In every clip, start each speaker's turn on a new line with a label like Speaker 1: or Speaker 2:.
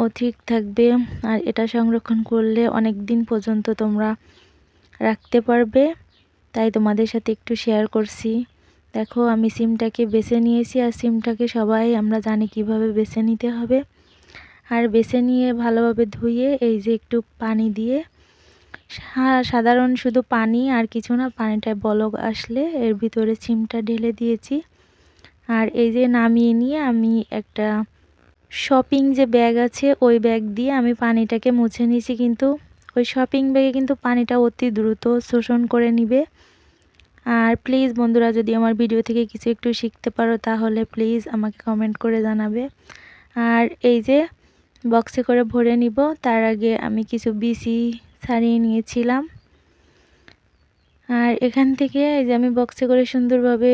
Speaker 1: ও ঠিক থাকবে আর এটা সংরক্ষণ করলে অনেক দিন পর্যন্ত তোমরা রাখতে পারবে। তাই তোমাদের সাথে একটু শেয়ার করছি। দেখো, আমি সিমটাকে বেছে নিয়েছি আর সিমটাকে সবাই আমরা জানি কীভাবে বেছে নিতে হবে। আর বেছে নিয়ে ভালোভাবে ধুয়ে এই যে একটু পানি দিয়ে সাধারণ শুধু পানি আর কিছু না, পানিটায় বলক আসলে এর ভিতরে সিমটা ঢেলে দিয়েছি। আর এই যে নামিয়ে নিয়ে আমি একটা শপিং যে ব্যাগ আছে, ওই ব্যাগ দিয়ে আমি পানিটাকে মুছে নিয়েছি কিন্তু ওই শপিং ব্যাগে কিন্তু পানিটা অতি দ্রুত শোষণ করে নিবে। আর প্লিজ বন্ধুরা, যদি আমার ভিডিও থেকে কিছু একটু শিখতে পারো, তাহলে প্লিজ আমাকে কমেন্ট করে জানাবে। আর এই যে বক্সে করে ভরে নিব, তার আগে আমি কিছু বিসি ছাড়িয়ে নিয়েছিলাম। আর এখান থেকে এই যে আমি বক্সে করে সুন্দরভাবে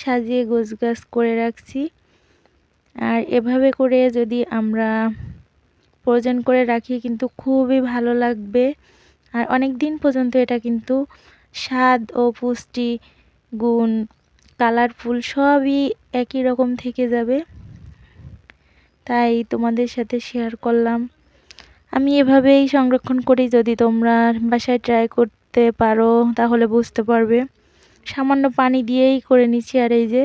Speaker 1: সাজিয়ে গোছগাছ করে রাখছি। আর এভাবে করে যদি আমরা প্রয়োজন করে রাখি, কিন্তু খুবই ভালো লাগবে। আর অনেক দিন পর্যন্ত এটা কিন্তু স্বাদ ও পুষ্টি, গুণ কালারফুল সবই একই রকম থেকে যাবে। তাই তোমাদের সাথে শেয়ার করলাম। আমি এভাবেই সংরক্ষণ করি, যদি তোমরা বাসায় ট্রাই করতে পারো, তাহলে বুঝতে পারবে। সামান্য পানি দিয়েই করে নিচ্ছি আর এই যে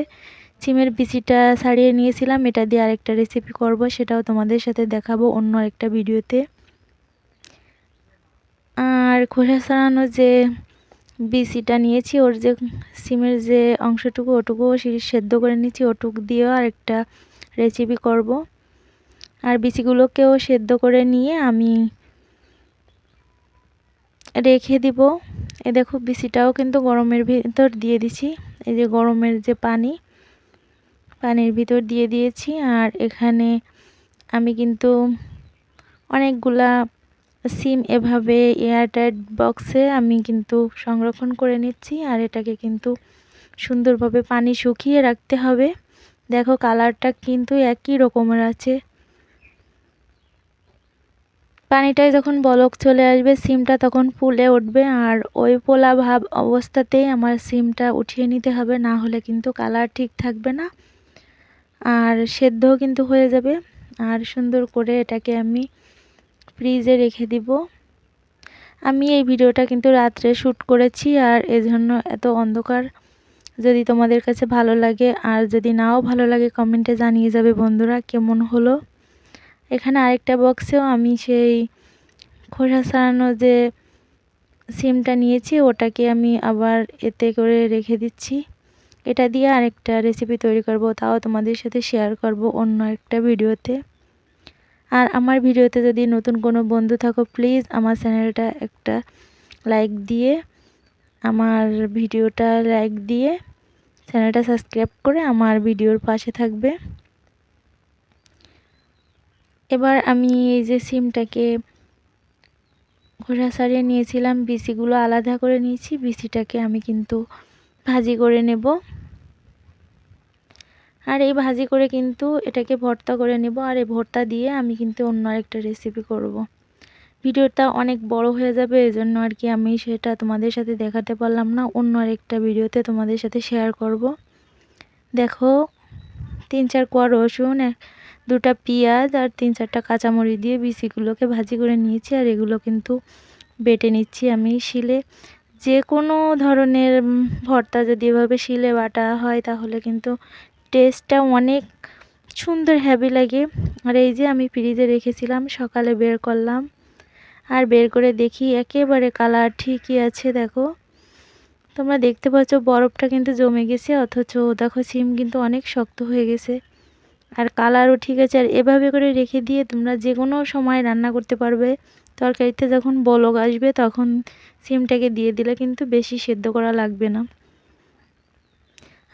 Speaker 1: সিমের বিচিটা ছাড়িয়ে নিয়েছিলাম। এটা দিয়ে আরেকটা রেসিপি করব, সেটাও তোমাদের সাথে দেখাবো অন্য একটা ভিডিওতে। আর খোসা ছাড়ানো যে বিচিটা নিয়েছি, ওর যে সিমের যে অংশটুকু ওটুকুও সেদ্ধ করে নিয়েছি, ওটুক দিয়েও আরেকটা রেসিপি করব। আর বিচিগুলোকেও সেদ্ধ করে নিয়ে আমি রেখে দিব। এ দেখো, বিচিটাও কিন্তু গরমের ভিতর দিয়ে দিছি। এই যে গরমের যে পানি পানির ভিতর দিয়ে দিয়েছি আর এখানে আমি কিন্তু অনেকগুলা সিম এভাবে এয়ারটাইট বক্সে আমি কিন্তু সংরক্ষণ করে নিচ্ছি আর এটাকে কিন্তু সুন্দরভাবে পানি শুকিয়ে রাখতে হবে। দেখো কালারটা কিন্তু একই রকমের আছে। পানিটায় যখন বলক চলে আসবে, সিমটা তখন ফুলে উঠবে আর ওই পোলা ভাব অবস্থাতেই আমার সিমটা উঠিয়ে নিতে হবে, না হলে কিন্তু কালার ঠিক থাকবে না। আর সেদ্ধও কিন্তু হয়ে যাবে। আর সুন্দর করে এটাকে আমি ফ্রিজে রেখে দিব। আমি এই ভিডিওটা কিন্তু রাত্রে শ্যুট করেছি আর এজন্য এত অন্ধকার। যদি তোমাদের কাছে ভালো লাগে আর যদি নাও ভালো লাগে কমেন্টে জানিয়ে যাবে বন্ধুরা কেমন হলো। এখানে আরেকটা বক্সেও আমি সেই খোসা ছাড়ানো যে সিমটা নিয়েছি ওটাকে আমি আবার এতে করে রেখে দিচ্ছি। এটা দিয়ে আরেকটা রেসিপি তৈরি করব, তাও তোমাদের সাথে শেয়ার করব অন্য একটা ভিডিওতে আর আমার ভিডিওতে যদি নতুন কোনো বন্ধু থাকো প্লিজ আমার চ্যানেলটা একটা লাইক দিয়ে, আমার ভিডিওটা লাইক দিয়ে চ্যানেলটা সাবস্ক্রাইব করে আমার ভিডিওর পাশে থাকবে। এবার আমি এই যে সিমটাকে ঘোষা সারিয়ে নিয়েছিলাম, বিসিগুলো আলাদা করে নিয়েছি, বিসিটাকে আমি কিন্তু ভাজি করে নেব। আর এই ভাজি করে কিন্তু এটাকে ভর্তা করে নেব। আর এই ভর্তা দিয়ে আমি কিন্তু অন্য আরেকটা রেসিপি করব। ভিডিওটা অনেক বড় হয়ে যাবে এই জন্য আর কি আমি সেটা তোমাদের সাথে দেখাতে পারলাম না। অন্য আরেকটা ভিডিওতে তোমাদের সাথে শেয়ার করব। দেখো, তিন চার কোয়া রসুন দুটা পেঁয়াজ আর তিন চারটা কাঁচামরিচ দিয়ে বিচিগুলোকে ভাজি করে নিয়েছি। আর এগুলো কিন্তু বেটে নিচ্ছি আমি শিলে। যে কোনো ধরনের ভর্তা যদি এভাবে শিলে বাটা হয় তাহলে কিন্তু টেস্টটা অনেক সুন্দর হ্যাভি লাগে। আর এই যে আমি ফ্রিজে রেখেছিলাম, সকালে বের করলাম। আর বের করে দেখি একেবারে কালার ঠিকই আছে, দেখো। তোমরা দেখতে পাচ্ছ বরফটা কিন্তু জমে গেছে, অথচ দেখো, সিম কিন্তু অনেক শক্ত হয়ে গেছে। আর কালারও ঠিক আছে, আর এভাবে করে রেখে দিয়ে তোমরা যে কোনো সময় রান্না করতে পারবে। তরকারিতে যখন বলক আসবে, তখন সিমটাকে দিয়ে দিলে কিন্তু বেশি সেদ্ধ করা লাগবে না।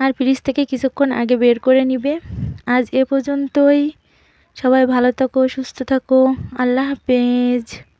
Speaker 1: আর ফ্রিজ থেকে কিছুক্ষণ আগে বের করে নিবে। আজ এ পর্যন্তই। সবাই ভালো থাকো, সুস্থ থাকো। আল্লাহ হাফেজ।